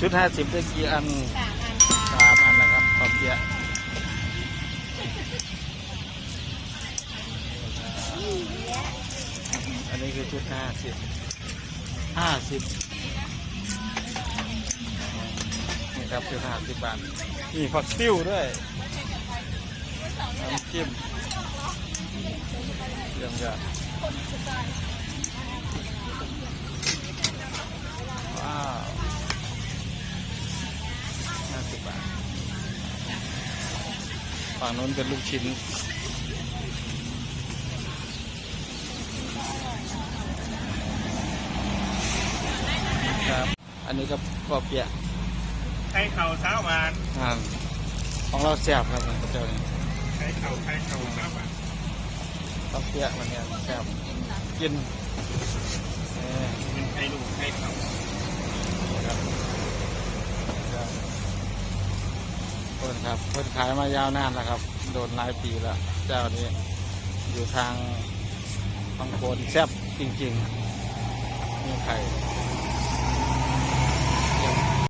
ชุดห้าสิบได้กี่อันสามอันสามอันนะครับขอบเปียะอันนี้คือชุดห้าสิบห้าสิบนี่ครับชุดห้าสิบบาทมีผักติ้วด้วยน้ำจิ้มเยี่ยมยอดว้าวห้า สิบบาทฝั่งนู้นเป็นลูกชิ้น ครับ อันนี้ก็ปอเปียะไข่เข่าเช้าหวานอ่าของเราแซ่บครับเนี่ยเจ้านี่ไข่เข่าไข่เข่าเช้าหวานปอเปียะมันเนี่ยแซ่บกินเอ่อ เป็นไข่ลูกไข่เข่า ครับเพิ่นครับเพิ่นขายมายาวนานแล้วครับ โดนหลายปีแล้ว เจ้านี้อยู่ทางบางโคนแซ่บจริงๆมีไข่